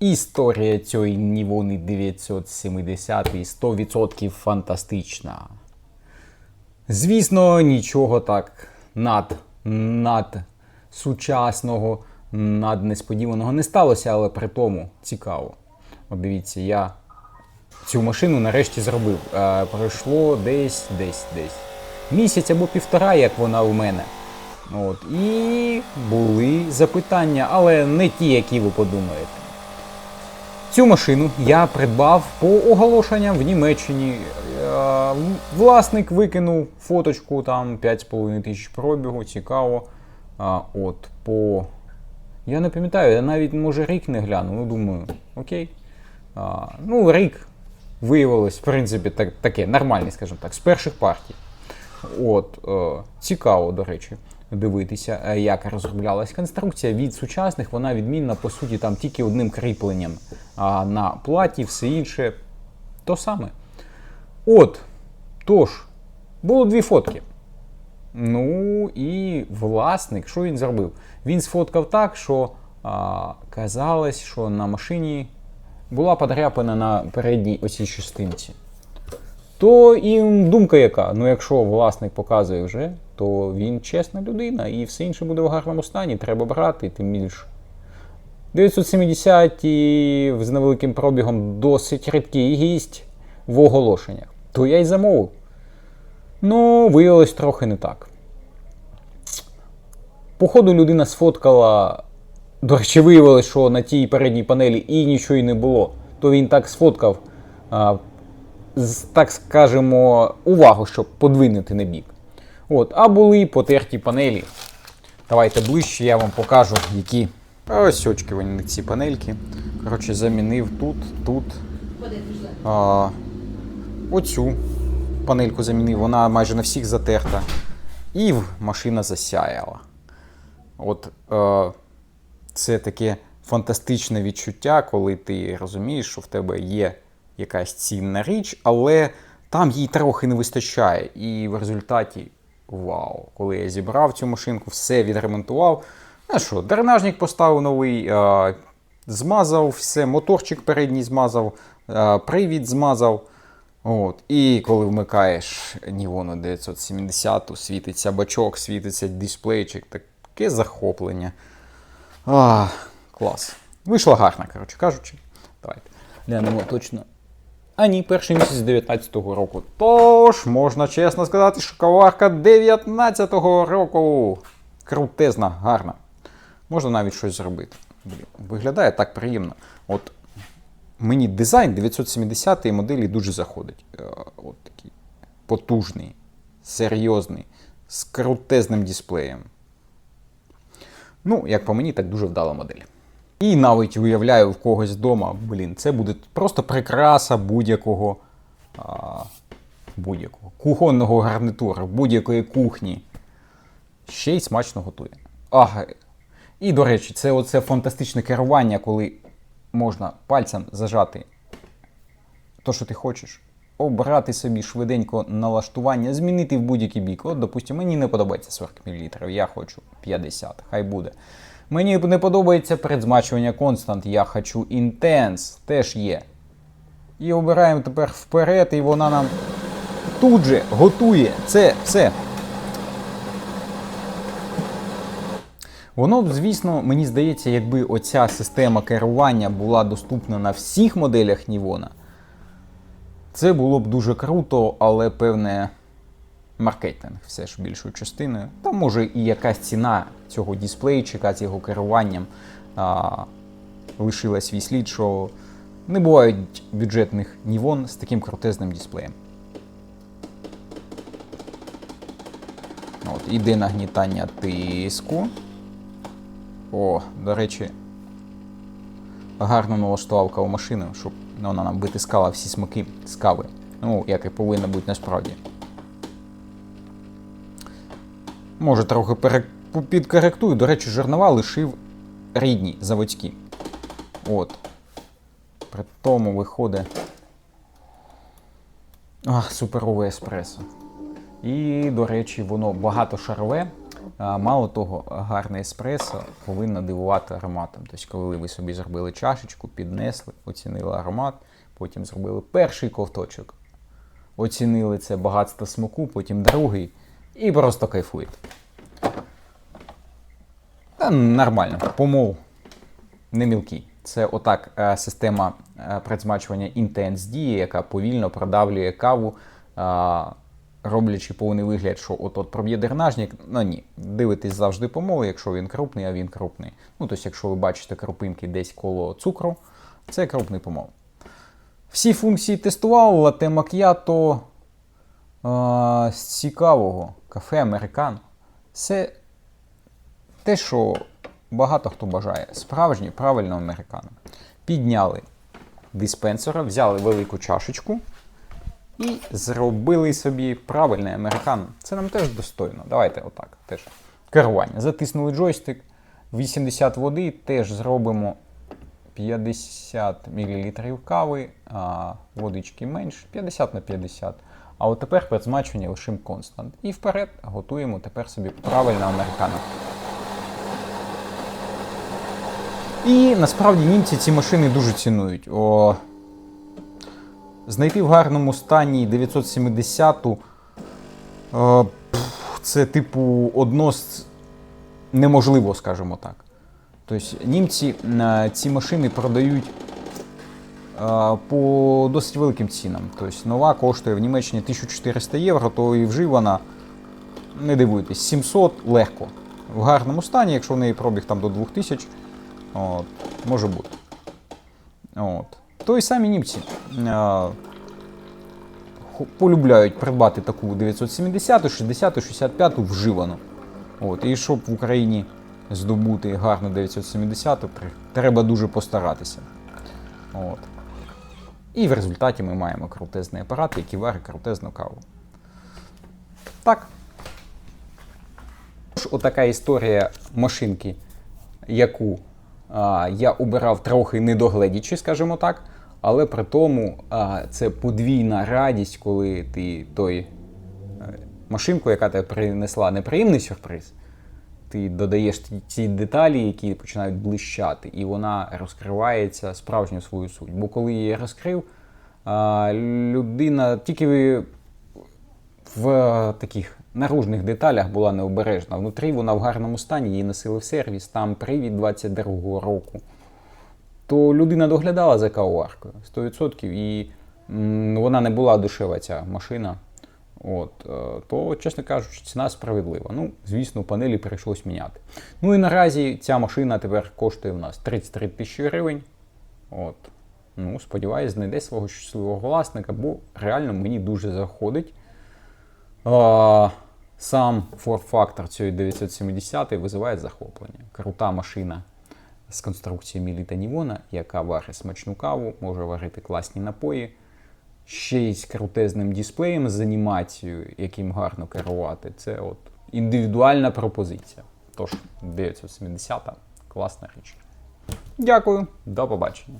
Історія цієї Нівони 970 100% фантастична. Звісно, нічого так над, над сучасного, над несподіваного не сталося, але при тому цікаво. От дивіться, я цю машину нарешті зробив. Е, пройшло десь, десь, десь місяць або півтора, як вона у мене. От, і були запитання, але не ті, які ви подумаєте. Цю машину я придбав по оголошенням в Німеччині. Е, Власник викинув фоточку, там 5,5 тисяч пробігу, цікаво. От, по. Я не пам'ятаю, я навіть може рік не гляну, ну думаю, окей. Ну, рік виявилось, в принципі, так, таке нормальне, скажімо так, з перших партій. От, е, цікаво, до речі, дивитися, е, як розроблялась конструкція. Від сучасних вона відмінна, по суті, там тільки одним кріпленням. А на платі все інше то саме. От, тож, було дві фотки. Ну і власник, що він зробив? Він сфоткав так, що а, казалось, що на машині була подряпина на передній оцій частинці. То і думка яка? Ну, якщо власник показує вже, то він чесна людина і все інше буде в гарному стані, треба брати, тим більше. 970 і з невеликим пробігом досить рідкий гість в оголошеннях. То я й замовив. Ну, виявилось трохи не так. Походу, людина сфоткала. До речі, виявилось, що на тій передній панелі і нічого й не було. То він так сфоткав, а, так скажемо, увагу, щоб подвинути на бік. От, а були потерті панелі. Давайте ближче, я вам покажу, які. Ось очки вони ці панельки. Коротше, замінив тут, тут. А, оцю панельку замінив, вона майже на всіх затерта. І машина засяяла. От е, це таке фантастичне відчуття, коли ти розумієш, що в тебе є якась цінна річ, але там їй трохи не вистачає. І в результаті, вау, коли я зібрав цю машинку, все відремонтував. Ну що, дренажник поставив новий, е, змазав все, моторчик передній змазав, е, привід змазав. От. І коли вмикаєш Нівону 970, світиться бачок, світиться дисплейчик, таке захоплення. А, клас. Вийшла гарна, коротше кажучи. Давайте. Глянемо точно. А ні, перший місяць 19-го року. Тож, можна чесно сказати, коварка 19-го року. Крутезна, гарна. Можна навіть щось зробити. Виглядає так приємно. От мені дизайн 970 моделі дуже заходить. Е, От такий потужний, серйозний, з крутезним дисплеєм. Ну, як по мені, так дуже вдала модель. І навіть уявляю в когось вдома, блін, це буде просто прикраса будь-якого будь-якого кухонного гарнітуру, будь-якої кухні. Ще й смачно готує. Ага. І, до речі, це оце фантастичне керування, коли можна пальцем зажати то, що ти хочеш, обрати собі швиденько налаштування, змінити в будь-який бік. От, допустимо, мені не подобається 40 мл, я хочу 50, хай буде. Мені не подобається предзмачування констант, я хочу інтенс, теж є. І обираємо тепер вперед, і вона нам тут же готує це все. Воно, звісно, мені здається, якби оця система керування була доступна на всіх моделях Нівона, це було б дуже круто, але певне маркетинг все ж більшою частиною. Та може і якась ціна цього дисплейчика з його керуванням а, лишила свій слід, що не бувають бюджетних Нівон з таким крутезним дисплеєм. От, іде нагнітання тиску. О, до речі, гарно налаштував кавомашину, щоб вона нам витискала всі смаки з кави. Ну, як і повинно бути насправді. Може, трохи пере... підкоректую. До речі, жернова лишив рідні заводські. От. При тому виходить. А, суперове еспресо. І, до речі, воно багатошарове. А, Мало того, гарне еспресо повинно дивувати ароматом. Тобто, коли ви собі зробили чашечку, піднесли, оцінили аромат, потім зробили перший ковточок, оцінили це багатство смаку, потім другий і просто кайфуєте. Та нормально, помол не мілкий. Це отак е, система е, предзмачування Intense діє, яка повільно продавлює каву, е, роблячи повний вигляд, що от-от проб'є дренажник. Ну ні, дивитесь завжди помол, якщо він крупний, а він крупний. Ну, тобто, якщо ви бачите крупинки десь коло цукру, це крупний помол. Всі функції тестував, лате мак'ято з цікавого, кафе Американ. Це те, що багато хто бажає. Справжній правильно американо. Підняли диспенсера, взяли велику чашечку і зробили собі правильний американо. Це нам теж достойно. Давайте отак. Теж. Керування. Затиснули джойстик, 80 води, теж зробимо 50 мл кави, а водички менш, 50 на 50. А от тепер перед змачування лишимо констант. І вперед готуємо тепер собі правильне американо. І насправді німці ці машини дуже цінують. О, знайти в гарному стані 970-ту о, це, типу, одно неможливо, скажімо так. Тобто німці е, ці машини продають е, по досить великим цінам. Тобто нова коштує в Німеччині 1400 євро, то і вживана, не дивуйтесь, 700 легко. В гарному стані, якщо в неї пробіг там до 2000, от, може бути. От. То і самі німці е, полюбляють придбати таку 970, 60, 65 вживану. От. І щоб в Україні здобути гарну 970, тр- треба дуже постаратися. От. І в результаті ми маємо крутезний апарат, який варить крутезну каву. Так. Тож, Отака історія машинки, яку а, я обирав трохи недогледячи, скажімо так. Але при тому а, це подвійна радість, коли ти той е, машинку, яка тебе принесла неприємний сюрприз, ти додаєш ці деталі, які починають блищати, і вона розкривається справжню свою суть. Бо коли її розкрив, людина тільки в таких наружних деталях була необережна. Внутрі вона в гарному стані, її носили в сервіс, там привід 22-го року. То людина доглядала за кавоваркою 100%, і вона не була дешева ця машина. От, е, то, чесно кажучи, ціна справедлива. Ну, звісно, панелі прийшлось міняти. Ну і наразі ця машина тепер коштує в нас 33 тисячі гривень. От. Ну, сподіваюсь, знайде свого щасливого власника, бо реально мені дуже заходить. А, сам фор-фактор цієї 970 визиває захоплення. Крута машина з конструкцією Міліта Нівона, яка варить смачну каву, може варити класні напої. Ще й з крутезним дисплеєм з анімацією, яким гарно керувати. Це от індивідуальна пропозиція. Тож, 970 класна річ. Дякую, до побачення.